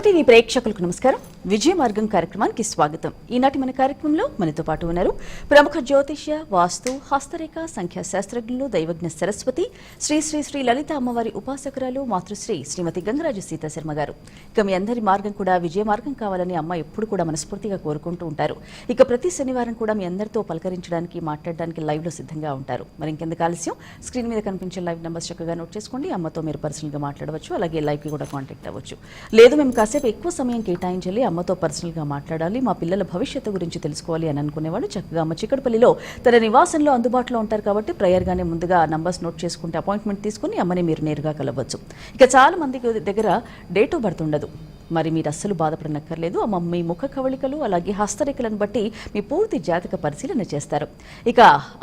ఒకటి ప్రేక్షకులకు నమస్కారం. విజయ మార్గం కార్యక్రమానికి స్వాగతం. ఈనాటి మన కార్యక్రమంలో మనతో పాటు ఉన్నారు ప్రముఖ జ్యోతిష్య వాస్తు హస్తరేఖ సంఖ్యా శాస్త్రజ్ఞులు దైవజ్ఞ సరస్వతి శ్రీ శ్రీ శ్రీ లలిత అమ్మవారి ఉపాసకురాలు మాతృశ్రీ శ్రీమతి గంగరాజు సీతాశర్మ గారు. ఇక మీ అందరి మార్గం కూడా విజయ మార్గం కావాలని అమ్మ ఎప్పుడు కూడా మనస్ఫూర్తిగా కోరుకుంటూ ఉంటారు. ఇక ప్రతి శనివారం కూడా మీ అందరితో పలకరించడానికి మాట్లాడడానికి లైవ్లో సిద్ధంగా ఉంటారు. మరి ఇంకెందుకు ఆలస్యం? స్క్రీన్ మీద కనిపించే లైవ్ నెంబర్స్ చక్కగా నోట్ చేసుకోండి. అమ్మతో మీరు పర్సనల్గా మాట్లాడవచ్చు. అలాగే లైవ్కి కూడా కాంటాక్ట్ అవ్వచ్చు. లేదు మేము కాసేపు ఎక్కువ సమయం కేటాయించాలి అమ్మతో పర్సనల్గా మాట్లాడాలి మా పిల్లల భవిష్యత్తు గురించి తెలుసుకోవాలి అని అనుకునేవాళ్ళు. చక్కగా అమ్మ చిక్కడపల్లిలో తన నివాసంలో అందుబాటులో ఉంటారు కాబట్టి prayer గానే ముందుగా నంబర్స్ నోట్ చేసుకుంటే అపాయింట్మెంట్ తీసుకుని అమ్మని మీరు నేరుగా కలవచ్చు. ఇక చాలా మందికి దగ్గర డేట్ ఆఫ్ బర్త్ ఉండదు. మరి మీరు అస్సలు బాధపడనక్కర్లేదు. అమ్మ మీ ముఖ కవళికలు అలాగే హస్తరేఖలను బట్టి మీ పూర్తి జాతక పరిశీలన చేస్తారు. ఇక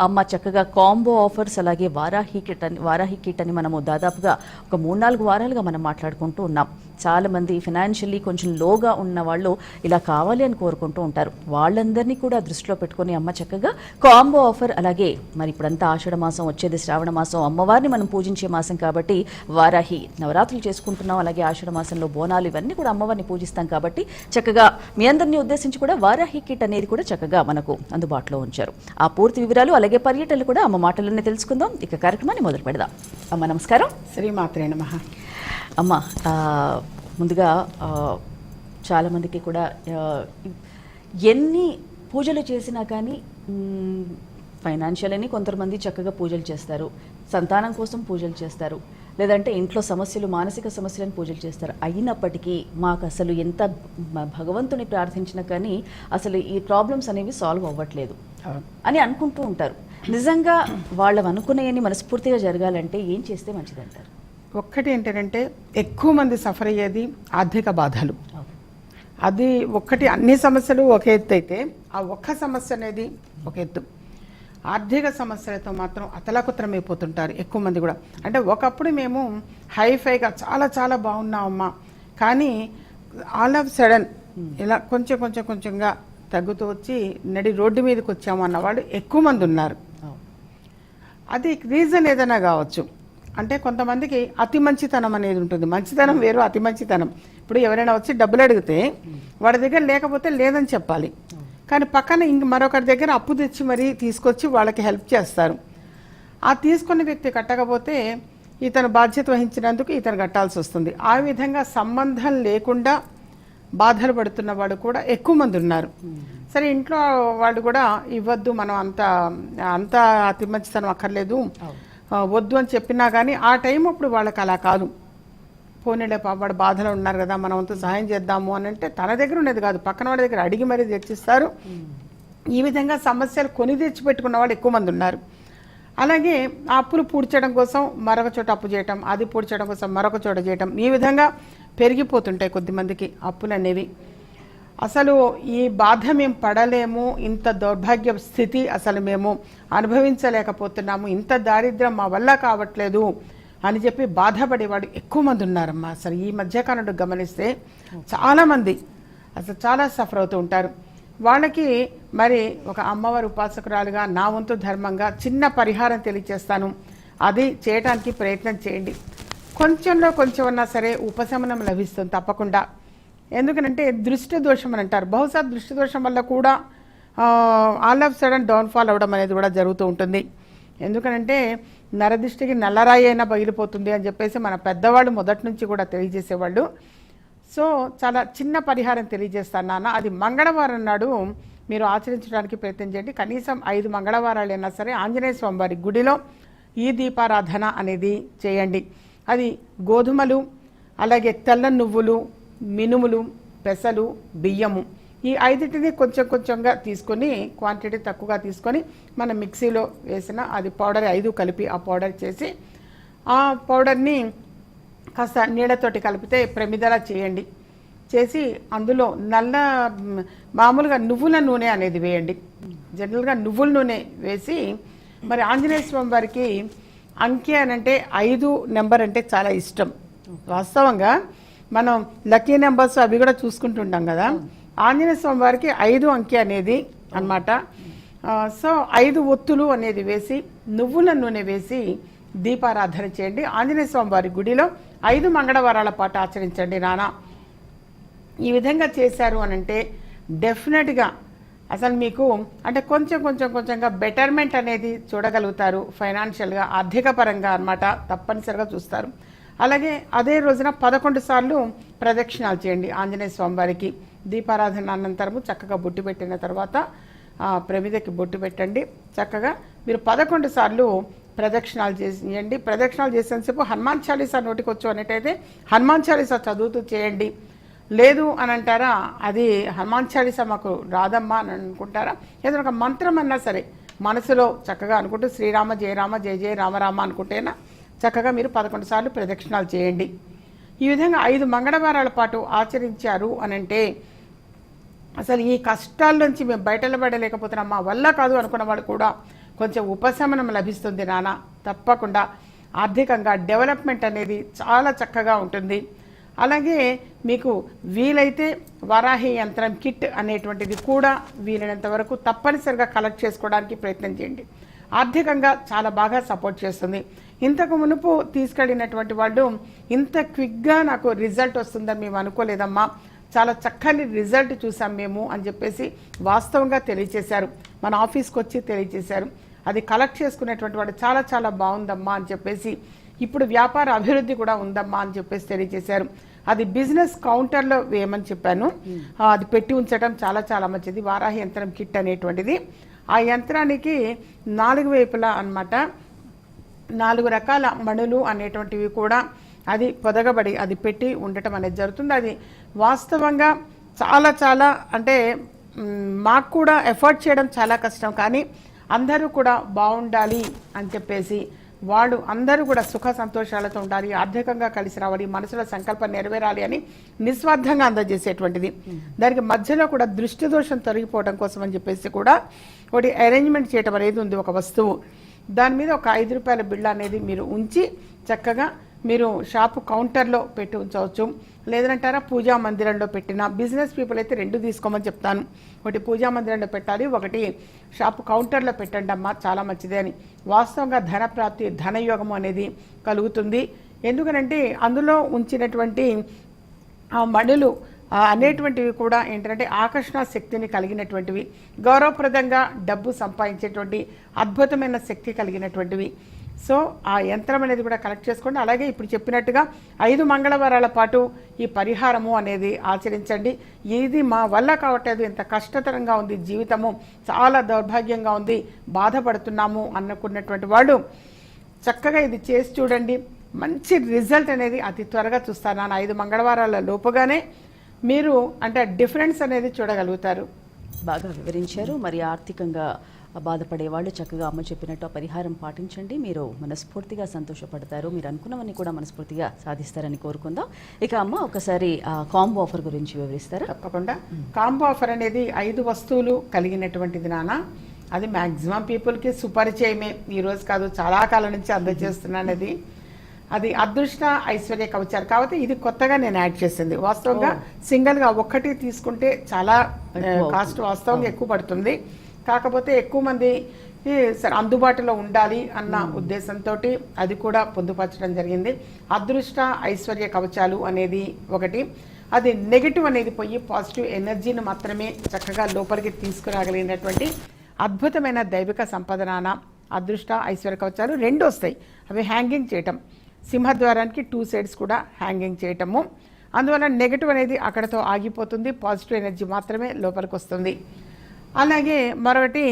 అమ్మ చక్కగా కాంబో ఆఫర్స్ అలాగే వారాహి కిట్ అని వారాహి కిట్ అని మనము దాదాపుగా ఒక మూడు నాలుగు వారాలుగా మనం మాట్లాడుకుంటూ ఉన్నాం. చాలా మంది ఫినాన్షియల్లీ కొంచెం లోగా ఉన్న వాళ్ళు ఇలా కావాలి అని కోరుకుంటూ ఉంటారు. వాళ్ళందరినీ కూడా దృష్టిలో పెట్టుకొని అమ్మ చక్కగా కాంబో ఆఫర్ అలాగే మరి ఇప్పుడంతా ఆషాఢ మాసం వచ్చేది శ్రావణ మాసం అమ్మవారిని మనం పూజించే మాసం కాబట్టి వారాహి నవరాత్రులు చేసుకుంటున్నాం అలాగే ఆషాఢ మాసంలో బోనాలు ఇవన్నీ కూడా అమ్మవారిని పూజిస్తాం కాబట్టి చక్కగా మీ అందరినీ ఉద్దేశించి కూడా వారాహి కిట్ అనేది కూడా చక్కగా మనకు అందుబాటులో ఉంచారు. ఆ పూర్తి వివరాలు అలాగే పర్యటనలు కూడా అమ్మ మాటలన్నీ తెలుసుకుందాం. ఇక కార్యక్రమాన్ని మొదలు పెడదాం అమ్మ నమస్కారం. శ్రీమాత్రే నమ. అమ్మ ముందుగా చాలామందికి కూడా ఎన్ని పూజలు చేసినా కానీ ఫైనాన్షియల్ అని కొంతమంది చక్కగా పూజలు చేస్తారు. సంతానం కోసం పూజలు చేస్తారు. లేదంటే ఇంట్లో సమస్యలు మానసిక సమస్యలను పూజలు చేస్తారు. అయినప్పటికీ మాకు అసలు ఎంత భగవంతుని ప్రార్థించినా కానీ అసలు ఈ ప్రాబ్లమ్స్ అనేవి సాల్వ్ అవ్వట్లేదు అని అనుకుంటూ ఉంటారు. నిజంగా వాళ్ళు అనుకునేయని మనస్ఫూర్తిగా జరగాలంటే ఏం చేస్తే మంచిదంటారు? ఒక్కటి ఏంటంటే ఎక్కువ మంది సఫర్ అయ్యేది ఆర్థిక బాధలు. అది ఒక్కటి అన్ని సమస్యలు ఒక ఎత్తు అయితే ఆ ఒక్క సమస్య అనేది ఒక ఎత్తు. ఆర్థిక సమస్యలతో మాత్రం అతలాకుతరమైపోతుంటారు ఎక్కువ మంది కూడా. అంటే ఒకప్పుడు మేము హైఫైగా చాలా చాలా బాగున్నామమ్మా కానీ ఆల్ ఆఫ్ సడన్ ఇలా కొంచెం కొంచెం కొంచెంగా తగ్గుతూ వచ్చి నడి రోడ్డు మీదకి వచ్చాము అన్నవాళ్ళు ఎక్కువ మంది ఉన్నారు. అది రీజన్ ఏదైనా కావచ్చు. అంటే కొంతమందికి అతి మంచితనం అనేది ఉంటుంది. మంచితనం వేరు అతి మంచితనం. ఇప్పుడు ఎవరైనా వచ్చి డబ్బులు అడిగితే వాడి దగ్గర లేకపోతే లేదని చెప్పాలి. కానీ పక్కన ఇంక మరొకరి దగ్గర అప్పు తెచ్చి మరీ తీసుకొచ్చి వాళ్ళకి హెల్ప్ చేస్తారు. ఆ తీసుకున్న వ్యక్తి కట్టకపోతే ఇతను బాధ్యత వహించినందుకు ఇతను కట్టాల్సి వస్తుంది. ఆ విధంగా సంబంధం లేకుండా బాధలు పడుతున్న వాడు కూడా ఎక్కువ మంది ఉన్నారు. సరే ఇంట్లో వాళ్ళు కూడా ఇవ్వద్దు మనం అంత అంత అతి మంచితనం అక్కర్లేదు. వద్దు అని చెప్పినా కానీ ఆ టైం అప్పుడు వాళ్ళకి అలా కాదు. పోనీలే పాప వాడు బాధలో ఉన్నారు కదా మనం అంతా సహాయం చేద్దాము అని అంటే తన దగ్గర ఉండేది కాదు. పక్కన వాళ్ళ దగ్గర అడిగి మరీ తెచ్చిస్తారు. ఈ విధంగా సమస్యలు కొని తెచ్చి పెట్టుకున్న వాళ్ళు ఎక్కువ మంది ఉన్నారు. అలాగే ఆ అప్పులు పూడ్చడం కోసం మరొక చోట అప్పు చేయటం అది పూడ్చడం కోసం మరొక చోట చేయటం ఈ విధంగా పెరిగిపోతుంటాయి కొద్దిమందికి అప్పులు అనేవి అసలు ఈ బాధ మేము పడలేము ఇంత దౌర్భాగ్య స్థితి అసలు మేము అనుభవించలేకపోతున్నాము ఇంత దారిద్ర్యం మా వల్ల కావట్లేదు అని చెప్పి బాధపడేవాడు ఎక్కువ మంది ఉన్నారమ్మా. అసలు ఈ మధ్యకాలంలో గమనిస్తే చాలామంది అసలు చాలా సఫర్ అవుతూ ఉంటారు. వాళ్ళకి మరి ఒక అమ్మవారి ఉపాసకురాలుగా నా వంతు ధర్మంగా చిన్న పరిహారం తెలియచేస్తాను. అది చేయటానికి ప్రయత్నం చేయండి. కొంచెంలో కొంచెం ఉన్నా సరే ఉపశమనం లభిస్తుంది తప్పకుండా. ఎందుకనంటే దృష్టి దోషం అని అంటారు. బహుశా దృష్టి దోషం వల్ల కూడా ఆల్ ఆఫ్ సడన్ డౌన్ఫాల్ అవ్వడం అనేది కూడా జరుగుతూ ఉంటుంది. ఎందుకనంటే నరదృష్టికి నల్లరాయి అయినా పగిలిపోతుంది అని చెప్పేసి మన పెద్దవాళ్ళు మొదటి నుంచి కూడా తెలియజేసేవాళ్ళు. సో చాలా చిన్న పరిహారం తెలియజేస్తాను నాన్న. అది మంగళవారం నాడు మీరు ఆచరించడానికి ప్రయత్నం చేయండి. కనీసం ఐదు మంగళవారాలైనా సరే ఆంజనేయ స్వామి వారి గుడిలో ఈ దీపారాధన అనేది చేయండి. అది గోధుమలు అలాగే తెల్ల నువ్వులు మినుములు పెసలు బియ్యము ఈ ఐదింటిని కొంచెం కొంచెంగా తీసుకొని క్వాంటిటీ తక్కువగా తీసుకొని మనం మిక్సీలో వేసిన అది పౌడర్ ఐదు కలిపి ఆ పౌడర్ చేసి ఆ పౌడర్ని కాస్త నీళ్ళతోటి కలిపితే ప్రమిదలా చేయండి. చేసి అందులో నల్ల మామూలుగా నువ్వుల నూనె అనేది వేయండి. జనరల్గా నువ్వుల నూనె వేసి మరి ఆంజనేయ స్వామి వారికి అంకె అని అంటే ఐదు నెంబర్ అంటే చాలా ఇష్టం. వాస్తవంగా మనం లక్కీ నెంబర్స్ అవి కూడా చూసుకుంటుంటాం కదా. ఆంజనేయ స్వామి వారికి ఐదు అంకె అనేది అన్నమాట. ఆ, సో ఐదు ఒత్తులు అనేది వేసి నువ్వుల నూనె వేసి దీపారాధన చేయండి. ఆంజనేయ స్వామి వారి గుడిలో ఐదు మంగళవారాల పాటు ఆచరించండి నాన్న ఈ విధంగా చేశారు అని అంటే డెఫినెట్గా అసలు మీకు అంటే కొంచెం కొంచెం కొంచెంగా బెటర్మెంట్ అనేది చూడగలుగుతారు. ఫైనాన్షియల్గా ఆర్థిక పరంగా అనమాట తప్పనిసరిగా చూస్తారు. అలాగే అదే రోజున పదకొండు సార్లు ప్రదక్షిణాలు చేయండి ఆంజనేయ స్వామివారికి. దీపారాధన అనంతరము చక్కగా బొట్టు పెట్టిన తర్వాత ప్రమిదకి బొట్టు పెట్టండి. చక్కగా మీరు పదకొండు సార్లు ప్రదక్షిణాలు చేయండి. ప్రదక్షిణాలు చేసేంతసేపు హనుమాన్ చాలీసా నోటికి వచ్చు అనేటైతే హనుమాన్ చాలీసా చదువుతూ చేయండి. లేదు అని అంటారా? అది హనుమాన్ చాలీసా మాకు రాదమ్మా అని అనుకుంటారా? ఏదైనా ఒక మంత్రం అన్నా సరే మనసులో చక్కగా అనుకుంటూ శ్రీరామ జయరామ జయ జయ రామరామ అనుకుంటేనా? చక్కగా మీరు పదకొండు సార్లు ప్రదక్షిణాలు చేయండి. ఈ విధంగా ఐదు మంగళవారాల పాటు ఆచరించారు అని అంటే అసలు ఈ కష్టాల నుంచి మేము బయటపడలేకపోతున్నాం. మా వల్ల కాదు అనుకున్న వాళ్ళు కూడా కొంచెం ఉపశమనం లభిస్తుంది నాన్న తప్పకుండా ఆర్థికంగా డెవలప్మెంట్ అనేది చాలా చక్కగా ఉంటుంది. అలాగే మీకు వీలైతే వరాహి యంత్రం కిట్ అనేటువంటిది కూడా వీలైనంత వరకు తప్పనిసరిగా కలెక్ట్ చేసుకోవడానికి ప్రయత్నం చేయండి. ఆర్థికంగా చాలా బాగా సపోర్ట్ చేస్తుంది. ఇంతకు మునుపు తీసుకెళ్ళినటువంటి వాళ్ళు ఇంత క్విక్గా నాకు రిజల్ట్ వస్తుందని మేము అనుకోలేదమ్మా. చాలా చక్కని రిజల్ట్ చూసాం మేము అని చెప్పేసి వాస్తవంగా తెలియచేశారు. మన ఆఫీస్కి వచ్చి తెలియచేశారు. అది కలెక్ట్ చేసుకునేటువంటి వాడు చాలా చాలా బాగుందమ్మా అని చెప్పేసి ఇప్పుడు వ్యాపార అభివృద్ధి కూడా ఉందమ్మా అని చెప్పేసి తెలియజేశారు అది బిజినెస్ కౌంటర్లో వేయమని చెప్పాను. అది పెట్టి ఉంచడం చాలా చాలా మంచిది. వారాహి యంత్రం కిట్ అనేటువంటిది. ఆ యంత్రానికి నాలుగు వైపులా అన్నమాట. నాలుగు రకాల మణులు అనేటువంటివి కూడా అది పొదగబడి అది పెట్టి ఉండటం అనేది జరుగుతుంది. అది వాస్తవంగా చాలా చాలా అంటే మాకు కూడా ఎఫర్ట్ చేయడం చాలా కష్టం. కానీ అందరూ కూడా బాగుండాలి అని చెప్పేసి వాళ్ళు అందరూ కూడా సుఖ సంతోషాలతో ఉండాలి ఆర్థికంగా కలిసి రావాలి మనసులో సంకల్పం నెరవేరాలి అని నిస్వార్థంగా అందజేసేటువంటిది. దానికి మధ్యలో కూడా దృష్టి దోషం తొలగిపోవడం కోసం అని చెప్పేసి కూడా ఒకటి అరేంజ్మెంట్ చేయటం అనేది ఉంది ఒక వస్తువు. దాని మీద ఒక ఐదు రూపాయల బిళ్ళ అనేది మీరు ఉంచి చక్కగా మీరు షాపు కౌంటర్లో పెట్టి ఉంచవచ్చు. లేదంటారా పూజా మందిరంలో పెట్టిన బిజినెస్ పీపుల్ అయితే రెండు తీసుకోమని చెప్తాను. ఒకటి పూజా మందిరంలో పెట్టాలి ఒకటి షాపు కౌంటర్లో పెట్టండి అమ్మా చాలా మంచిది అని. వాస్తవంగా ధన ప్రాప్తి ధనయోగం అనేది కలుగుతుంది. ఎందుకనంటే అందులో ఉంచినటువంటి ఆ మణులు అనేటువంటివి కూడా ఏంటంటే ఆకర్షణ శక్తిని కలిగినటువంటివి గౌరవప్రదంగా డబ్బు సంపాదించేటువంటి అద్భుతమైన శక్తి కలిగినటువంటివి. సో ఆ యంత్రం అనేది కూడా కలెక్ట్ చేసుకోండి. అలాగే ఇప్పుడు చెప్పినట్టుగా ఐదు మంగళవారాల పాటు ఈ పరిహారము అనేది ఆచరించండి. ఇది మా వల్ల కావట్లేదు ఇంత కష్టతరంగా ఉంది జీవితము చాలా దౌర్భాగ్యంగా ఉంది బాధపడుతున్నాము అనుకున్నటువంటి వాళ్ళు చక్కగా ఇది చేసి చూడండి. మంచి రిజల్ట్ అనేది అతి త్వరగా చూస్తాను. నాన్న ఐదు మంగళవారాల లోపుగానే మీరు అంటే డిఫరెన్స్ అనేది చూడగలుగుతారు. బాగా వివరించారు. మరి ఆర్థికంగా బాధపడే వాళ్ళు చక్కగా అమ్మ చెప్పినట్టు ఆ పరిహారం పాటించండి. మీరు మనస్ఫూర్తిగా సంతోషపడతారు. మీరు అనుకున్నవన్నీ కూడా మనస్ఫూర్తిగా సాధిస్తారని కోరుకుందాం. ఇక అమ్మ ఒకసారి కాంబో ఆఫర్ గురించి వివరిస్తారా? తప్పకుండా. కాంబో ఆఫర్ అనేది ఐదు వస్తువులు కలిగినటువంటిది నాన్న. అది మ్యాక్సిమం పీపుల్కి సుపరిచయమే. ఈ రోజు కాదు చాలా కాలం నుంచి అందజేస్తున్నాను అది అది అదృష్ట ఐశ్వర్య కవచారు కాబట్టి ఇది కొత్తగా నేను యాడ్ చేసింది. వాస్తవంగా సింగిల్గా ఒక్కటి తీసుకుంటే చాలా కాస్ట్ వాస్తవంగా ఎక్కువ పడుతుంది. కాకపోతే ఎక్కువ మంది సరే అందుబాటులో ఉండాలి అన్న ఉద్దేశంతో అది కూడా పొందుపరచడం జరిగింది. అదృష్ట ఐశ్వర్య కవచాలు అనేది ఒకటి. అది నెగిటివ్ అనేది పోయి పాజిటివ్ ఎనర్జీని మాత్రమే చక్కగా లోపలికి తీసుకురాగలిగినటువంటి అద్భుతమైన దైవిక సంపదనాన అదృష్ట ఐశ్వర్య కవచాలు. రెండు వస్తాయి. అవి హ్యాంగింగ్ చేయటం. సింహద్వారానికి టూ సైడ్స్ కూడా హ్యాంగింగ్ చేయటము. అందువల్ల నెగటివ్ అనేది అక్కడతో ఆగిపోతుంది పాజిటివ్ ఎనర్జీ మాత్రమే లోపలికి వస్తుంది అలాగే మరొకటి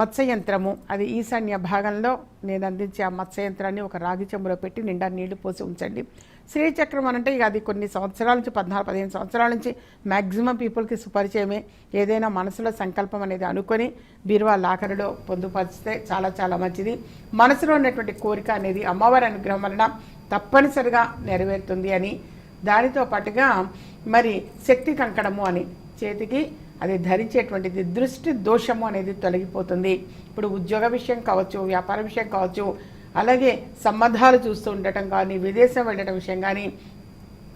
మత్స్య యంత్రము అది ఈశాన్య భాగంలో నేను అందించే ఆ మత్స్య యంత్రాన్ని ఒక రాగి చెంబులో పెట్టి నిండా నీళ్ళు పోసి ఉంచండి. శ్రీచక్రం అంటే ఇక అది కొన్ని సంవత్సరాల నుంచి పద్నాలుగు పదిహేను సంవత్సరాల నుంచి మ్యాక్సిమం పీపుల్కి సుపరిచయమే. ఏదైనా మనసులో సంకల్పం అనేది అనుకొని బీరువా లాకరులో పొందుపరిస్తే చాలా చాలా మంచిది. మనసులో ఉన్నటువంటి కోరిక అనేది అమ్మవారి అనుగ్రహం వలన తప్పనిసరిగా నెరవేరుతుంది అని. దానితో పాటుగా మరి శక్తి కంకణము అని చేతికి అది ధరించేటువంటిది దృష్టి దోషము అనేది తొలగిపోతుంది. ఇప్పుడు ఉద్యోగ విషయం కావచ్చు వ్యాపార విషయం కావచ్చు అలాగే సంబంధాలు చూస్తూ ఉండటం కానీ విదేశం వెళ్ళటం విషయం కానీ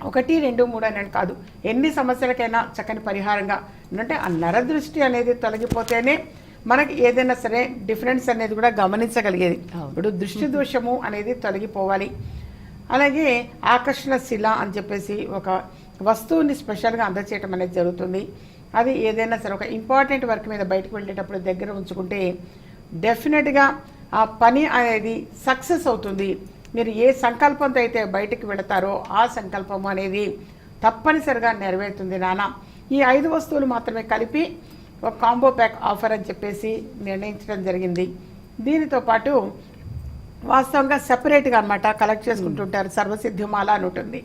ఒకటి రెండు మూడు అని కాదు. ఎన్ని సమస్యలకైనా చక్కని పరిహారంగా అంటే ఆ నరదృష్టి అనేది తొలగిపోతేనే మనకి ఏదైనా సరే డిఫరెన్స్ అనేది కూడా గమనించగలిగేది. ఇప్పుడు దృష్టి దోషము అనేది తొలగిపోవాలి. అలాగే ఆకర్షణ శిల అని చెప్పేసి ఒక వస్తువుని స్పెషల్గా అందచేయటం అనేది జరుగుతుంది. అది ఏదైనా సరే ఒక ఇంపార్టెంట్ వర్క్ మీద బయటకు వెళ్ళేటప్పుడు దగ్గర ఉంచుకుంటే డెఫినెట్గా ఆ పని అనేది సక్సెస్ అవుతుంది. మీరు ఏ సంకల్పంతో అయితే బయటికి వెళతారో ఆ సంకల్పం అనేది తప్పనిసరిగా నెరవేరుతుంది నాన్న ఈ ఐదు వస్తువులు మాత్రమే కలిపి ఒక కాంబో ప్యాక్ ఆఫర్ అని చెప్పేసి నిర్ణయించడం జరిగింది. దీనితో పాటు వాస్తవంగా సెపరేట్గా అనమాట కలెక్ట్ చేసుకుంటుంటారు సర్వసిద్ధిమాల అని ఉంటుంది.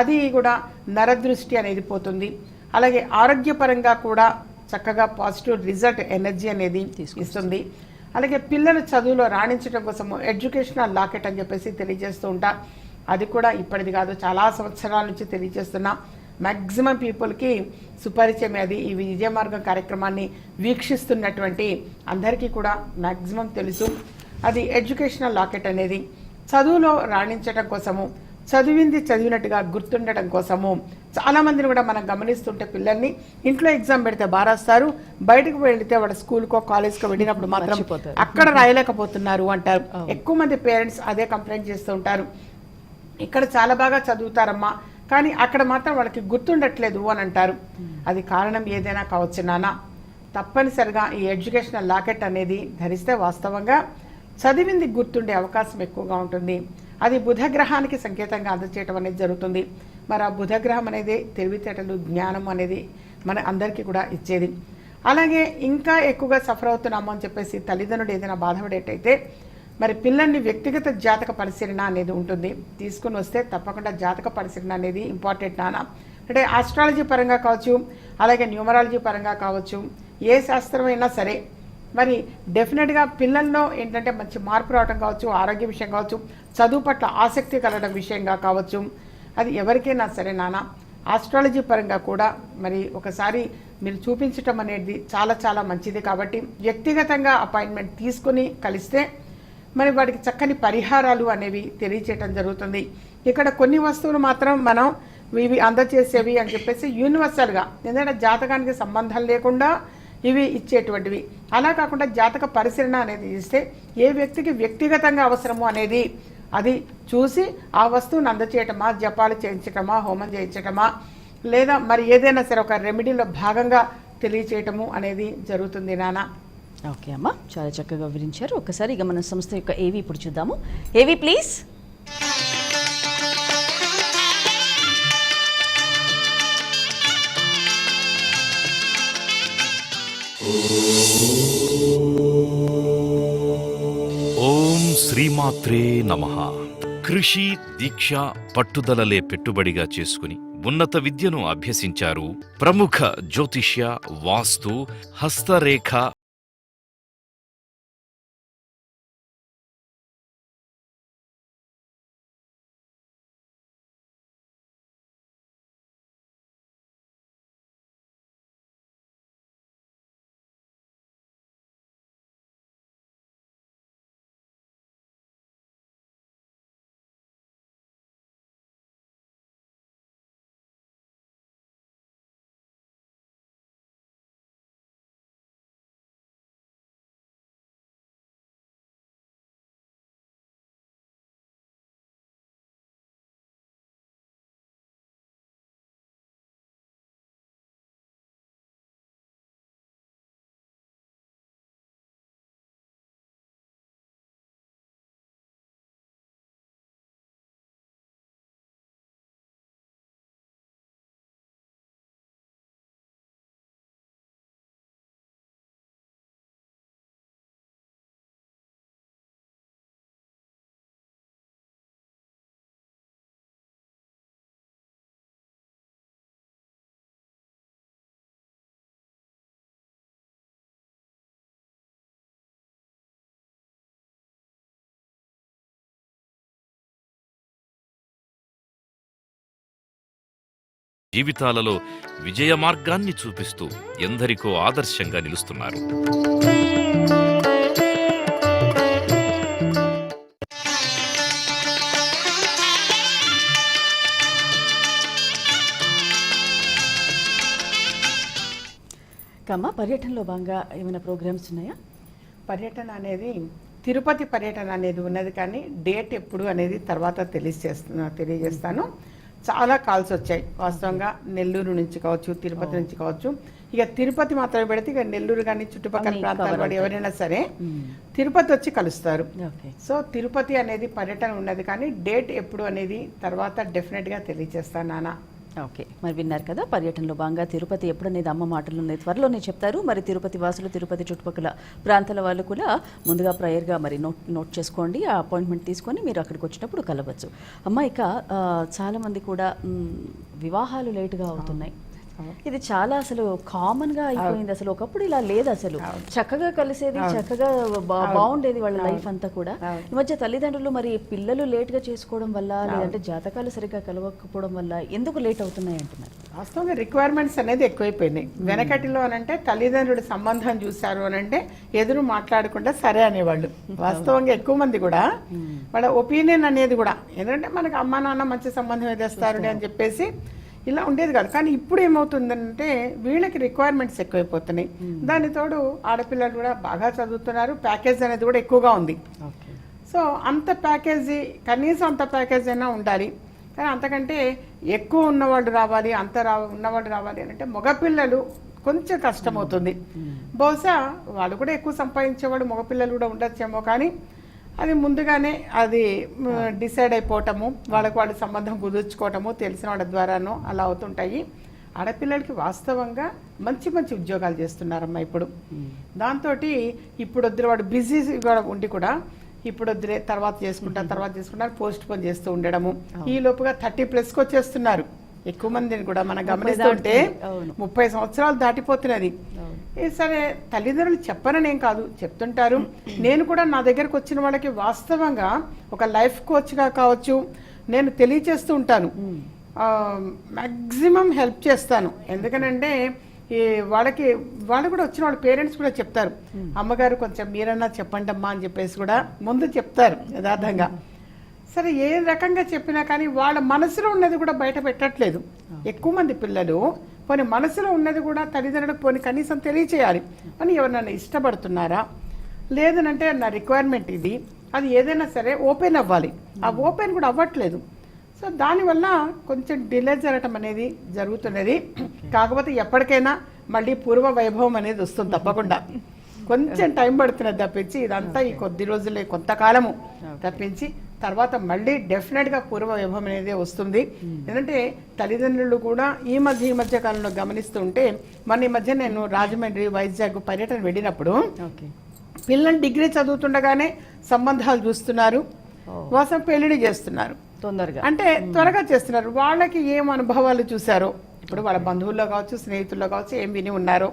అది కూడా నరదృష్టి అనేది పోతుంది. అలాగే ఆరోగ్యపరంగా కూడా చక్కగా పాజిటివ్ రిజల్ట్ ఎనర్జీ అనేది ఇస్తుంది. అలాగే పిల్లలు చదువులో రాణించడం కోసము ఎడ్యుకేషనల్ లాకెట్ అని చెప్పేసి తెలియజేస్తూ ఉంటా. అది కూడా ఇప్పటిది కాదు చాలా సంవత్సరాల నుంచి తెలియజేస్తున్నా. మ్యాక్సిమం పీపుల్కి సుపరిచయం అది. ఈ విజయ మార్గం కార్యక్రమాన్ని వీక్షిస్తున్నటువంటి అందరికీ కూడా మ్యాక్సిమం తెలుసు. అది ఎడ్యుకేషనల్ లాకెట్ అనేది. చదువులో రాణించడం కోసము చదివింది చదివినట్టుగా గుర్తుండటం కోసము చాలా మందిని కూడా మనం గమనిస్తుంటే పిల్లల్ని ఇంట్లో ఎగ్జామ్ పెడితే బారాస్తారు బయటకు వెళితే వాళ్ళ స్కూల్కో కాలేజ్కో వెళ్ళినప్పుడు మాత్రం. అక్కడ రాయలేకపోతున్నారు అంటారు. ఎక్కువ మంది పేరెంట్స్ అదే కంప్లైంట్ చేస్తూ ఉంటారు. ఇక్కడ చాలా బాగా చదువుతారమ్మా కానీ అక్కడ మాత్రం వాళ్ళకి గుర్తుండట్లేదు అని అంటారు. అది కారణం ఏదైనా కావచ్చు నాన్న. తప్పనిసరిగా ఈ ఎడ్యుకేషనల్ లాకెట్ అనేది ధరిస్తే వాస్తవంగా చదివింది గుర్తుండే అవకాశం ఎక్కువగా ఉంటుంది. అది బుధగ్రహానికి సంకేతంగా అందచేయటం అనేది జరుగుతుంది. మరి ఆ బుధగ్రహం అనేది తెలివితేటలు జ్ఞానం అనేది మన అందరికీ కూడా ఇచ్చేది. అలాగే ఇంకా ఎక్కువగా సఫర్ అవుతున్నాము అని చెప్పేసి తల్లిదండ్రులు ఏదైనా బాధపడేటైతే మరి పిల్లల్ని వ్యక్తిగత జాతక పరిశీలన అనేది ఉంటుంది. తీసుకుని వస్తే తప్పకుండా జాతక పరిశీలన అనేది ఇంపార్టెంట్ నాన్న. అంటే ఆస్ట్రాలజీ పరంగా కావచ్చు అలాగే న్యూమరాలజీ పరంగా కావచ్చు ఏ శాస్త్రమైనా సరే మరి డెఫినెట్గా పిల్లల్లో ఏంటంటే మంచి మార్పు రావడం కావచ్చు ఆరోగ్య విషయం కావచ్చు చదువు పట్ల ఆసక్తి కలగడం విషయంగా కావచ్చు. అది ఎవరికైనా సరే నాన్న ఆస్ట్రాలజీ పరంగా కూడా మరి ఒకసారి మీరు చూపించటం అనేది చాలా చాలా మంచిది కాబట్టి వ్యక్తిగతంగా అపాయింట్మెంట్ తీసుకుని కలిస్తే మరి వాటికి చక్కని పరిహారాలు అనేవి తెలియచేయటం జరుగుతుంది. ఇక్కడ కొన్ని వస్తువులు మాత్రం మనం ఇవి అందచేసేవి అని చెప్పేసి యూనివర్సల్గా ఎందుకంటే జాతకానికి సంబంధం లేకుండా ఇవి ఇచ్చేటువంటివి. అలా కాకుండా జాతక పరిశీలన అనేది ఇస్తే ఏ వ్యక్తికి వ్యక్తిగతంగా అవసరము అనేది అది చూసి ఆ వస్తువుని అందచేయటమా జపాలు చేయించటమా హోమం చేయించటమా లేదా మరి ఏదైనా సరే ఒక రెమెడీలో భాగంగా తెలియచేయటము అనేది జరుగుతుంది నాన్న. ఓకే అమ్మా చాలా చక్కగా వివరించారు. ఒకసారి ఇక మన సంస్థ యొక్క ఏవి ఇప్పుడు చూద్దాము. ఏవి ప్లీజ్? ఓం శ్రీమాత్రే నమ. కృషి దీక్ష పట్టుదలలే పెట్టుబడిగా చేసుకుని ఉన్నత విద్యను అభ్యసించారు ప్రముఖ జ్యోతిష్య వాస్తు హస్తరేఖ జీవితాలలో విజయ మార్గాన్ని చూపిస్తూ ఎందరికో ఆదర్శంగా నిలుస్తున్నారు. కమ్మ పర్యటనలో భాగంగా ఏమైనా ప్రోగ్రామ్స్ ఉన్నాయా? పర్యటన అనేది తిరుపతి పర్యటన అనేది ఉన్నది కానీ డేట్ ఎప్పుడు అనేది తర్వాత తెలియజేస్తున్నా తెలియజేస్తాను. చాలా కాల్స్ వచ్చాయి. వాస్తవంగా నెల్లూరు నుంచి కావచ్చు తిరుపతి నుంచి కావచ్చు. ఇక తిరుపతి మాత్రమే పెడితే ఇక నెల్లూరు కానీ చుట్టుపక్కల ప్రాంతాల వాడు. ఎవరైనా సరే తిరుపతి వచ్చి కలుస్తారు. సో తిరుపతి అనేది పర్యటన ఉన్నది కానీ డేట్ ఎప్పుడు అనేది తర్వాత డెఫినెట్గా తెలియజేస్తాను నాన్న ఓకే. మరి విన్నారు కదా పర్యటనలో భాగంగా తిరుపతి ఎప్పుడనేది అమ్మ మాటలు ఉన్నాయి? త్వరలోనే చెప్తారు. మరి తిరుపతి వాసులు తిరుపతి చుట్టుపక్కల ప్రాంతాల వాళ్ళు కూడా ముందుగా ప్రయర్గా మరి నోట్ నోట్ చేసుకోండి. ఆ అపాయింట్మెంట్ తీసుకొని మీరు అక్కడికి వచ్చినప్పుడు కలవచ్చు. అమ్మ ఇక చాలామంది కూడా వివాహాలు లేటుగా అవుతున్నాయి. ఇది చాలా అసలు కామన్గా అయిపోయింది అసలు. ఒకప్పుడు ఇలా లేదు అసలు. చక్కగా కలిసేది చక్కగా బాగుండేది వాళ్ళ లైఫ్ అంతా కూడా. ఈ మధ్య తల్లిదండ్రులు మరి పిల్లలు లేట్గా చేసుకోవడం వల్ల లేదంటే జాతకాలు సరిగ్గా కలవకపోవడం వల్ల ఎందుకు లేట్ అవుతున్నాయి అంటున్నారు? వాస్తవంగా రిక్వైర్మెంట్స్ అనేది ఎక్కువైపోయినాయి. వెనకటిలో అనంటే తల్లిదండ్రుడి సంబంధం చూశారు అనంటే ఎదురు మాట్లాడకుండా సరే అనేవాళ్ళు. వాస్తవంగా ఎక్కువ మంది కూడా వాళ్ళ ఒపీనియన్ అనేది కూడా. ఎందుకంటే మనకి అమ్మా నాన్న మంచి సంబంధం ఏదేస్తారు అని చెప్పేసి ఇలా ఉండేది కాదు. కానీ ఇప్పుడు ఏమవుతుందంటే వీళ్ళకి రిక్వైర్మెంట్స్ ఎక్కువైపోతున్నాయి. దాని తోడు ఆడపిల్లలు కూడా బాగా చదువుతున్నారు. ప్యాకేజ్ అనేది కూడా ఎక్కువగా ఉంది. సో అంత ప్యాకేజీ కనీసం అంత ప్యాకేజ్ అయినా ఉండాలి. కానీ అంతకంటే ఎక్కువ ఉన్నవాళ్ళు రావాలి అంత రా ఉన్నవాళ్ళు రావాలి అని అంటే మగపిల్లలు కొంచెం కష్టమవుతుంది. బహుశా వాళ్ళు కూడా ఎక్కువ సంపాదించేవాడు మగపిల్లలు కూడా ఉండొచ్చేమో కానీ అది ముందుగానే అది డిసైడ్ అయిపోవటము వాళ్ళకి వాళ్ళ సంబంధం కుదుర్చుకోవటము తెలిసిన వాళ్ళ ద్వారానో అలా అవుతుంటాయి. ఆడపిల్లలకి వాస్తవంగా మంచి మంచి ఉద్యోగాలు చేస్తున్నారమ్మా ఇప్పుడు. దాంతో ఇప్పుడు వద్దు వాడు బిజీ ఉండి కూడా ఇప్పుడు వద్దులే తర్వాత చేసుకుంటా తర్వాత చేసుకుంటా పోస్ట్ పోన్ చేస్తూ ఉండడము. ఈ లోపుగా థర్టీ ప్లస్కి వచ్చేస్తున్నారు. ఎక్కువ మందిని కూడా మనం గమనిస్తుంటే. ముప్పై సంవత్సరాలు దాటిపోతున్నది. సరే తల్లిదండ్రులు చెప్పననేం కాదు. చెప్తుంటారు. నేను కూడా నా దగ్గరకు వచ్చిన వాళ్ళకి వాస్తవంగా ఒక లైఫ్ కోచ్గా కావచ్చు నేను తెలియచేస్తూ ఉంటాను. మ్యాక్సిమం హెల్ప్ చేస్తాను. ఎందుకనంటే ఈ వాళ్ళకి వాళ్ళు కూడా వచ్చిన వాళ్ళ పేరెంట్స్ కూడా చెప్తారు. అమ్మగారు కొంచెం మీరన్నా చెప్పండి అమ్మా అని చెప్పేసి కూడా ముందు చెప్తారు యథార్థంగా. సరే ఏ రకంగా చెప్పినా కానీ వాళ్ళ మనసులో ఉన్నది కూడా బయట పెట్టట్లేదు. ఎక్కువ మంది పిల్లలు పోనీ మనసులో ఉన్నది కూడా తల్లిదండ్రులకు పోనీ కనీసం తెలియచేయాలి అని ఎవరినైనా ఇష్టపడుతున్నారా? లేదనంటే నా రిక్వైర్మెంట్ ఇది. అది ఏదైనా సరే ఓపెన్ అవ్వాలి. ఆ ఓపెన్ కూడా అవ్వట్లేదు. సో దానివల్ల కొంచెం డిలే జరగటం అనేది జరుగుతున్నది. కాకపోతే ఎప్పటికైనా మళ్ళీ పూర్వ వైభవం అనేది వస్తుంది తప్పకుండా. కొంచెం టైం పడుతున్నది తప్పించి ఇదంతా ఈ కొద్ది రోజులే కొంతకాలము తప్పించి తర్వాత మళ్ళీ డెఫినెట్గా పూర్వ వైభవం అనేది వస్తుంది. ఎందుకంటే తల్లిదండ్రులు కూడా ఈ మధ్య ఈ మధ్య కాలంలో గమనిస్తుంటే మన ఈ మధ్య నేను రాజమండ్రి వైజాగ్ పర్యటన వెళ్ళినప్పుడు పిల్లలు డిగ్రీ చదువుతుండగానే సంబంధాలు చూస్తున్నారు. వాసం పెళ్ళిడి చేస్తున్నారు. తొందరగా. అంటే త్వరగా చేస్తున్నారు. వాళ్ళకి ఏం అనుభవాలు చూశారో? ఇప్పుడు వాళ్ళ బంధువుల్లో కావచ్చు స్నేహితుల్లో కావచ్చు ఏం విని ఉన్నారో?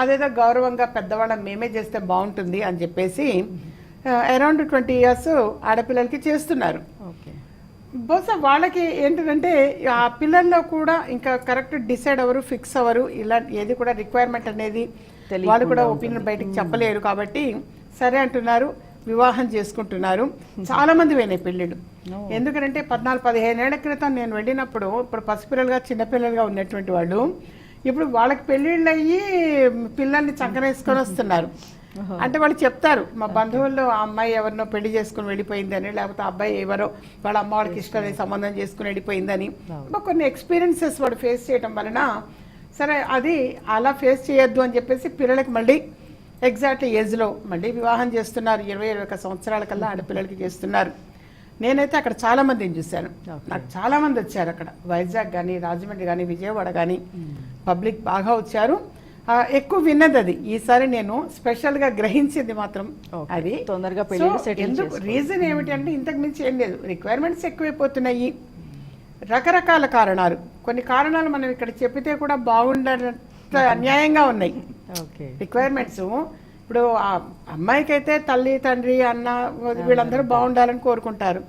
అదేదో గౌరవంగా పెద్దవాళ్ళం మేమే చేస్తే బాగుంటుంది అని చెప్పేసి అరౌండ్ ట్వంటీ ఇయర్స్ ఆడపిల్లలకి చేస్తున్నారు. ఓకే. బహుశా వాళ్ళకి ఏంటంటే ఆ పిల్లల్లో కూడా ఇంకా కరెక్ట్ డిసైడ్ అవ్వరు ఫిక్స్ అవ్వరు ఇలా ఏది కూడా రిక్వైర్మెంట్ అనేది వాళ్ళు కూడా ఒపీనియన్ బయటికి చెప్పలేరు కాబట్టి సరే అంటున్నారు వివాహం చేసుకుంటున్నారు. చాలా మంది పోయినాయి పెళ్ళిళ్ళు ఎందుకంటే పద్నాలుగు పదిహేను ఏళ్ళ క్రితం నేను వెళ్ళినప్పుడు ఇప్పుడు పసిపిల్లలుగా చిన్నపిల్లలుగా ఉన్నటువంటి వాళ్ళు ఇప్పుడు వాళ్ళకి పెళ్ళిళ్ళు అయ్యి పిల్లల్ని చక్కనేసుకొని వస్తున్నారు. అంటే వాళ్ళు చెప్తారు మా బంధువుల్లో ఆ అమ్మాయి ఎవరినో పెళ్ళి చేసుకుని వెళ్ళిపోయిందని లేకపోతే అబ్బాయి ఎవరో వాళ్ళ అమ్మ వాళ్ళకి ఇష్టమైన సంబంధం చేసుకుని వెళ్ళిపోయిందని కొన్ని ఎక్స్పీరియన్సెస్ వాడు ఫేస్ చేయడం వలన సరే అది అలా ఫేస్ చేయొద్దు అని చెప్పేసి పిల్లలకి మళ్ళీ ఎగ్జాక్ట్ ఏజ్లో మళ్ళీ వివాహం చేస్తున్నారు. ఇరవై ఇరవై ఒక సంవత్సరాల కల్లా ఆడపిల్లలకి చేస్తున్నారు. నేనైతే అక్కడ చాలా మందిని చూశాను. నాకు చాలా మంది వచ్చారు అక్కడ. వైజాగ్ కానీ రాజమండ్రి కానీ విజయవాడ కానీ పబ్లిక్ బాగా వచ్చారు. ఎక్కువ విన్నది అది ఈసారి నేను స్పెషల్గా గ్రహించింది మాత్రం. అది. తొందరగా ఎందుకు. రీజన్ ఏమిటి అంటే ఇంతకు మించి ఏం లేదు. రిక్వైర్మెంట్స్ ఎక్కువైపోతున్నాయి. రకరకాల కారణాలు. కొన్ని కారణాలు మనం ఇక్కడ చెప్పితే కూడా బాగుండేంత అన్యాయంగా ఉన్నాయి. ఓకే. రిక్వైర్మెంట్స్ ఇప్పుడు ఆ అమ్మాయికైతే తల్లి తండ్రి అన్న వీళ్ళందరూ బాగుండాలని కోరుకుంటారు.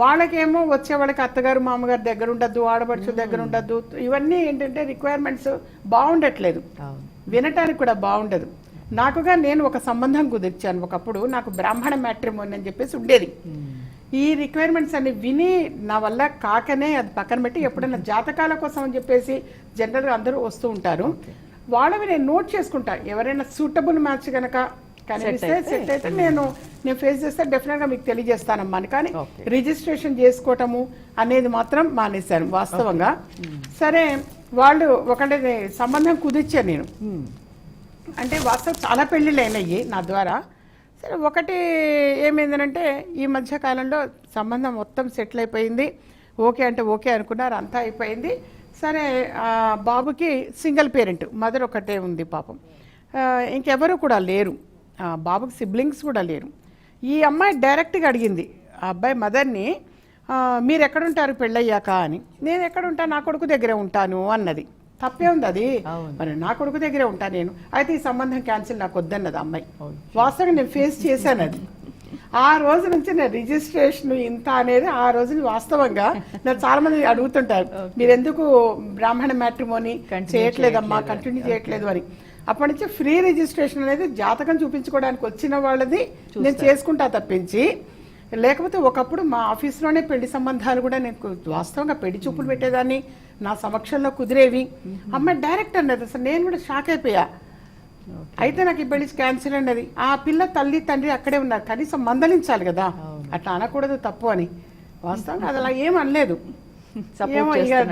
వాళ్ళకేమో వచ్చే వాళ్ళకి అత్తగారు మామగారు దగ్గర ఉండద్దు ఆడపడుచు దగ్గర ఉండద్దు ఇవన్నీ ఏంటంటే రిక్వైర్మెంట్స్ బాగుండట్లేదు. వినటానికి కూడా బాగుండదు. నాకుగా నేను ఒక సంబంధం కుదిర్చాను ఒకప్పుడు. నాకు బ్రాహ్మణ మ్యాట్రిమోని అని చెప్పేసి ఉండేది. ఈ రిక్వైర్మెంట్స్ అన్ని విని నా వల్ల కాకనే అది పక్కన పెట్టి ఎప్పుడైనా జాతకాల కోసం అని చెప్పేసి జనరల్గా అందరూ వస్తూ ఉంటారు. వాళ్ళవి నేను నోట్ చేసుకుంటా. ఎవరైనా సూటబుల్ మ్యాచ్ కనుక కనిపిస్తే అయితే- సెట్ అయితే నేను నేను ఫేస్ చేస్తే డెఫినెట్గా మీకు తెలియజేస్తానమ్మా కానీ. రిజిస్ట్రేషన్ చేసుకోవటము అనేది మాత్రం మానేశాను వాస్తవంగా. సరే వాళ్ళు ఒకటి సంబంధం కుదిర్చాను నేను. అంటే వాస్తవం చాలా పెళ్ళిళ్ళు అయినాయి నా ద్వారా. సరే ఒకటి ఏమైందనంటే ఈ మధ్య కాలంలో సంబంధం మొత్తం సెటిల్ అయిపోయింది. ఓకే అంటే ఓకే అనుకున్నారు అంతా అయిపోయింది. సరే బాబుకి సింగిల్ పేరెంట్ మదర్ ఒకటే ఉంది పాపం. ఇంకెవరు కూడా లేరు. బాబుకి సిబ్లింగ్స్ కూడా లేరు. ఈ అమ్మాయి డైరెక్ట్గా అడిగింది ఆ అబ్బాయి మదర్ని మీరు ఎక్కడుంటారు పెళ్ళయ్యాక అని. నేను ఎక్కడుంటా? నా కొడుకు దగ్గరే ఉంటాను అన్నది. తప్పే ఉంది అది. మరి నా కొడుకు దగ్గరే ఉంటా నేను. అయితే ఈ సంబంధం క్యాన్సిల్ నాకు వద్దన్నది అమ్మాయి. వాస్తవంగా నేను ఫేస్ చేశాను అది. ఆ రోజు నుంచి నా రిజిస్ట్రేషన్ ఇంత అనేది ఆ రోజు వాస్తవంగా నాకు చాలా మంది అడుగుతుంటారు. మీరు ఎందుకు బ్రాహ్మణ మ్యాట్రిమోని చేయట్లేదమ్మా కంటిన్యూ చేయట్లేదు అని. అప్పటి నుంచి ఫ్రీ రిజిస్ట్రేషన్ అనేది జాతకం చూపించుకోవడానికి వచ్చిన వాళ్ళది నేను చేసుకుంటా తప్పించి. లేకపోతే ఒకప్పుడు మా ఆఫీస్లోనే పెళ్ళి సంబంధాలు కూడా నేను వాస్తవంగా పెళ్ళి చూపులు పెట్టేదాన్ని. నా సమక్షంలో కుదిరేవి. అమ్మాయి డైరెక్ట్ అన్నది అసలు. నేను కూడా షాక్ అయిపోయా. అయితే నాకు ఈ పెళ్ళి క్యాన్సిల్ అన్నది. ఆ పిల్ల తల్లి తండ్రి అక్కడే ఉన్నారు. కనీసం మందలించాలి కదా. అట్లా అనకూడదు తప్పు అని. వాస్తవంగా అది అలా ఏం అనలేదు.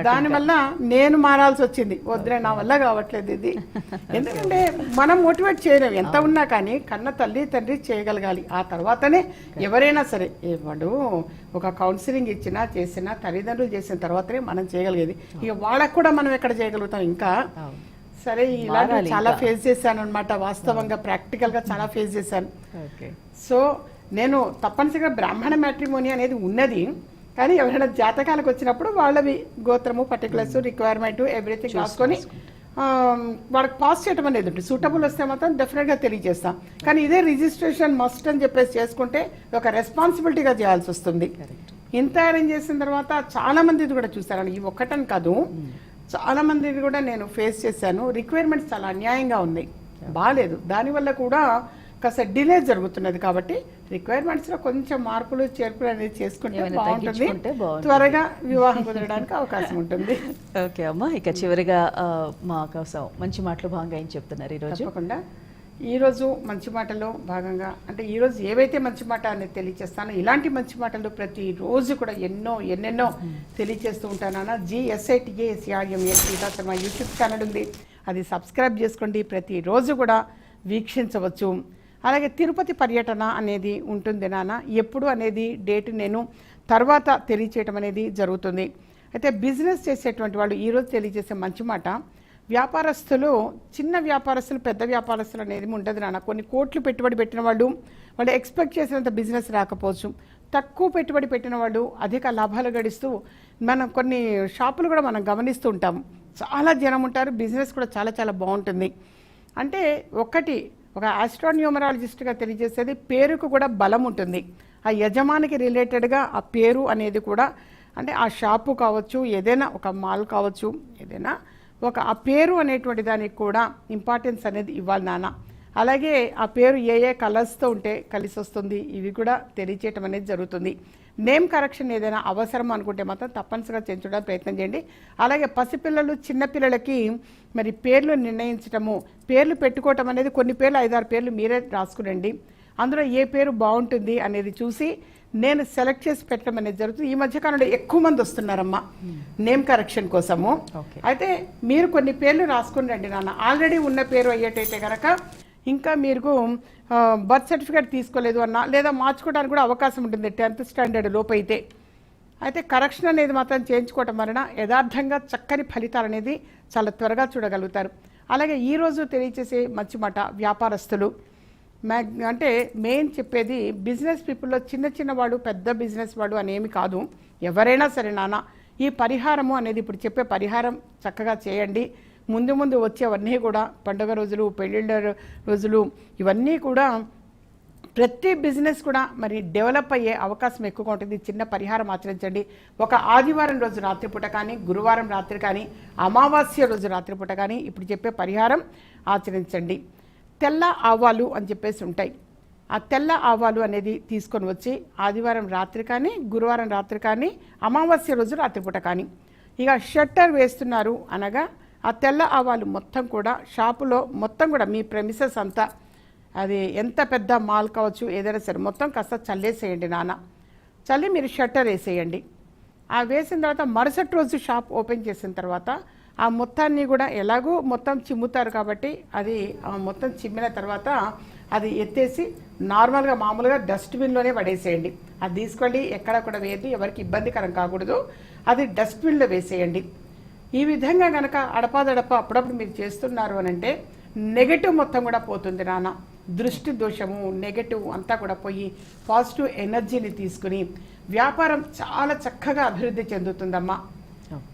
దాని వల్ల నేను మారాల్సి వచ్చింది. వద్దులే నా వల్ల కావట్లేదు ఇది. ఎందుకంటే మనం మోటివేట్ చేయలేం. ఎంత ఉన్నా కానీ కన్న తల్లి తండ్రి చేయగలగాలి. ఆ తర్వాతనే ఎవరైనా సరే ఏ వాడు ఒక కౌన్సిలింగ్ ఇచ్చినా చేసినా తల్లిదండ్రులు చేసిన తర్వాతనే మనం చేయగలిగేది. ఇక వాళ్ళకు కూడా మనం ఎక్కడ చేయగలుగుతాం? ఇంకా సరే మారాలి చాలా. ఫేస్ చేశాను అనమాట వాస్తవంగా ప్రాక్టికల్గా చాలా ఫేస్ చేశాను. ఓకే. సో నేను తప్పనిసరిగా బ్రాహ్మణ మ్యాట్రిమోని అనేది ఉన్నది. కానీ ఎవరైనా జాతకాలకు వచ్చినప్పుడు వాళ్ళవి గోత్రము పర్టికులర్స్ రిక్వైర్మెంట్ ఎవ్రీథింగ్ రాసుకొని వాళ్ళకి పాస్ చేయడం అనేది ఉంటుంది. సూటబుల్ వస్తే మాత్రం డెఫినెట్గా తెలియజేస్తాం. కానీ ఇదే రిజిస్ట్రేషన్ మస్ట్ అని చెప్పేసి చేసుకుంటే ఒక రెస్పాన్సిబిలిటీగా చేయాల్సి వస్తుంది. ఇంత అరేంజ్ చేసిన తర్వాత చాలా మంది కూడా చూస్తారని ఈ ఒక్కటని కాదు. చాలా మంది కూడా నేను ఫేస్ చేశాను. రిక్వైర్మెంట్స్ చాలా అన్యాయంగా ఉన్నాయి. బాగాలేదు దానివల్ల కూడా కాస్త డిలే జరుగుతున్నది కాబట్టి రిక్వైర్మెంట్స్లో కొంచెం మార్పులు చేర్పులు అనేది చేసుకుంటే బాగుంటుంది. త్వరగా వివాహం కుదరడానికి అవకాశం ఉంటుంది. ఓకే అమ్మా ఇక చివరిగా మా కోసం మంచి మాటలు భాగంగా ఏం చెప్తున్నారు ఈరోజు? తప్పకుండా. ఈరోజు మంచి మాటలో భాగంగా అంటే ఈరోజు ఏవైతే మంచి మాట అనేది తెలియచేస్తానో ఇలాంటి మంచి మాటలు ప్రతి రోజు కూడా ఎన్నో ఎన్నెన్నో తెలియచేస్తూ ఉంటానన్న జిఎస్ఐటిఏ సిఆర్ఎంఏ సీతా శర్మ యూట్యూబ్ ఛానల్ ఉంది. అది సబ్స్క్రైబ్ చేసుకోండి. ప్రతిరోజు కూడా వీక్షించవచ్చు. అలాగే తిరుపతి పర్యటన అనేది ఉంటుంది నాన్న. ఎప్పుడు అనేది డేట్ నేను తర్వాత తెలియచేయటం అనేది జరుగుతుంది. అయితే బిజినెస్ చేసేటువంటి వాళ్ళు ఈరోజు తెలియజేసే మంచి మాట వ్యాపారస్తులు చిన్న వ్యాపారస్తులు పెద్ద వ్యాపారస్తులు అనేది ఉండదు నాన్న. కొన్ని కోట్లు పెట్టుబడి పెట్టిన వాళ్ళు వాళ్ళు ఎక్స్పెక్ట్ చేసినంత బిజినెస్ రాకపోవచ్చు. తక్కువ పెట్టుబడి పెట్టిన వాళ్ళు అధిక లాభాలు గడిస్తూ మనం కొన్ని షాపులు కూడా మనం గమనిస్తూ ఉంటాం. చాలా జనం ఉంటారు బిజినెస్ కూడా చాలా చాలా బాగుంటుంది. అంటే ఒకటి ఒక ఆస్ట్రాన్యూమరాలజిస్ట్గా తెలియజేసేది పేరుకు కూడా బలం ఉంటుంది. ఆ యజమానికి రిలేటెడ్గా ఆ పేరు అనేది కూడా అంటే ఆ షాపు కావచ్చు ఏదైనా ఒక మాల్ కావచ్చు ఏదైనా ఒక ఆ పేరు అనేటువంటి దానికి కూడా ఇంపార్టెన్స్ అనేది ఇవ్వాలి నాన్న. అలాగే ఆ పేరు ఏ ఏ కలర్స్తో ఉంటే కలిసి వస్తుంది ఇవి కూడా తెలియచేయటం అనేది జరుగుతుంది. నేమ్ కరెక్షన్ ఏదైనా అవసరం అనుకుంటే మాత్రం తప్పనిసరిగా చేయించడానికి ప్రయత్నం చేయండి. అలాగే పసిపిల్లలు చిన్నపిల్లలకి మరి పేర్లు నిర్ణయించటము పేర్లు పెట్టుకోవటం అనేది కొన్ని పేర్లు ఐదారు పేర్లు మీరే రాసుకునండి అందులో ఏ పేరు బాగుంటుంది అనేది చూసి నేను సెలెక్ట్ చేసి పెట్టడం అనేది జరుగుతుంది. ఈ మధ్య కాలంలో ఎక్కువ మంది వస్తున్నారమ్మా నేమ్ కరెక్షన్ కోసము. అయితే మీరు కొన్ని పేర్లు రాసుకుని రండి నాన్న. ఆల్రెడీ ఉన్న పేరు అయ్యేటైతే కనుక ఇంకా మీరు బర్త్ సర్టిఫికేట్ తీసుకోలేదు అన్నా లేదా మార్చుకోవడానికి కూడా అవకాశం ఉంటుంది టెన్త్ స్టాండర్డ్ లోపు అయితే అయితే కరెక్షన్ అనేది మాత్రం చేయించుకోవటం వలన యథార్థంగా చక్కని ఫలితాలు అనేది చాలా త్వరగా చూడగలుగుతారు. అలాగే ఈరోజు తెలియచేసే మంచి మాట వ్యాపారస్తులు. మ్యాగ్ అంటే మెయిన్ చెప్పేది బిజినెస్ పీపుల్లో చిన్న చిన్న వాడు పెద్ద బిజినెస్ వాడు అనేమి కాదు. ఎవరైనా సరే నాన్న ఈ పరిహారము అనేది ఇప్పుడు చెప్పే పరిహారం చక్కగా చేయండి. ముందు ముందు వచ్చేవన్నీ కూడా పండుగ రోజులు పెళ్ళిళ్ళ రోజులు ఇవన్నీ కూడా ప్రతి బిజినెస్ కూడా మరి డెవలప్ అయ్యే అవకాశం ఎక్కువగా ఉంటుంది. చిన్న పరిహారం ఆచరించండి. ఒక ఆదివారం రోజు రాత్రిపూట కానీ గురువారం రాత్రి కానీ అమావాస్య రోజు రాత్రిపూట కానీ ఇప్పుడు చెప్పే పరిహారం ఆచరించండి. తెల్ల ఆవాలు అని చెప్పేసి ఉంటాయి. ఆ తెల్ల ఆవాలు అనేది తీసుకొని వచ్చి ఆదివారం రాత్రి కానీ గురువారం రాత్రి కానీ అమావాస్య రోజు రాత్రిపూట కానీ. ఇక షట్టర్ వేస్తున్నారు అనగా ఆ తెల్ల ఆవాలు మొత్తం కూడా షాపులో మొత్తం కూడా మీ ప్రెమిసెస్ అంతా అది ఎంత పెద్ద మాల్ కావచ్చు ఏదైనా సరే మొత్తం కాస్త చల్లేసేయండి నాన్న. చల్లి మీరు షట్టర్ వేసేయండి. ఆ వేసిన తర్వాత మరుసటి రోజు షాప్ ఓపెన్ చేసిన తర్వాత ఆ మొత్తాన్ని కూడా ఎలాగో మొత్తం చిమ్ముతారు కాబట్టి అది ఆ మొత్తం చిమ్మిన తర్వాత అది ఎత్తేసి నార్మల్గా మామూలుగా డస్ట్బిన్లోనే పడేసేయండి. అది తీసుకోండి ఎక్కడ కూడా వేయద్దు ఎవరికి ఇబ్బందికరం కాకూడదు. అది డస్ట్బిన్లో వేసేయండి. ఈ విధంగా కనుక అడపాదడప అప్పుడప్పుడు మీరు చేస్తున్నారు అని అంటే నెగటివ్ మొత్తం కూడా పోతుంది నాన్న. దృష్టి దోషము నెగటివ్ అంతా కూడా పోయి పాజిటివ్ ఎనర్జీని తీసుకుని వ్యాపారం చాలా చక్కగా అభివృద్ధి చెందుతుందమ్మా.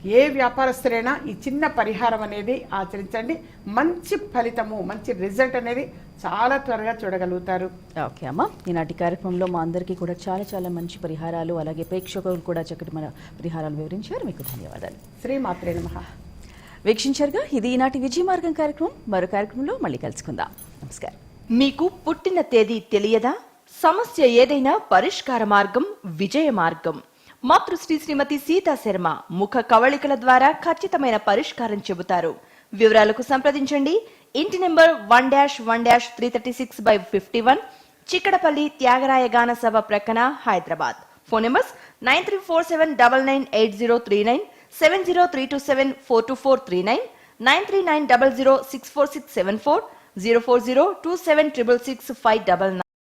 ఏ వ్యాపారస్తులైనా ఈ చిన్న పరిహారం అనేది ఆచరించండి. మంచి ఫలితము మంచి రిజల్ట్ అనేది చాలా త్వరగా చూడగలుగుతారు. ఓకే అమ్మా. ఈనాటి కార్యక్రమంలో మా అందరికీ కూడా చాలా చాలా మంచి పరిహారాలు అలాగే ప్రేక్షకులు కూడా చక్కటి మన పరిహారాలు వివరించారు. మీకు ధన్యవాదాలు. శ్రీమాత్రే నమః. వీక్షించారుగా ఇది ఈనాటి విజయ మార్గం కార్యక్రమం. మరో కార్యక్రమంలో మళ్ళీ కలుసుకుందాం. నమస్కారం. మీకు పుట్టిన తేదీ తెలియదా? సమస్య ఏదైనా పరిష్కార మార్గం విజయ మార్గం. మాతృశ్రీ శ్రీమతి సీతా శర్మ ముఖ కవళికల ద్వారా ఖచ్చితమైన పరిష్కారం చెబుతారు. వివరాలకు సంప్రదించండి. ఇంటి number one dash one dash three thirty six by fifty one Chikkadapalli Thyagaraya Gana Sabha ప్రక్కన Hyderabad. Phone numbers nine three four seven double nine eight zero three nine seven zero three two seven four two four three nine nine three nine double zero six four six seven four zero four zero two seven triple six five double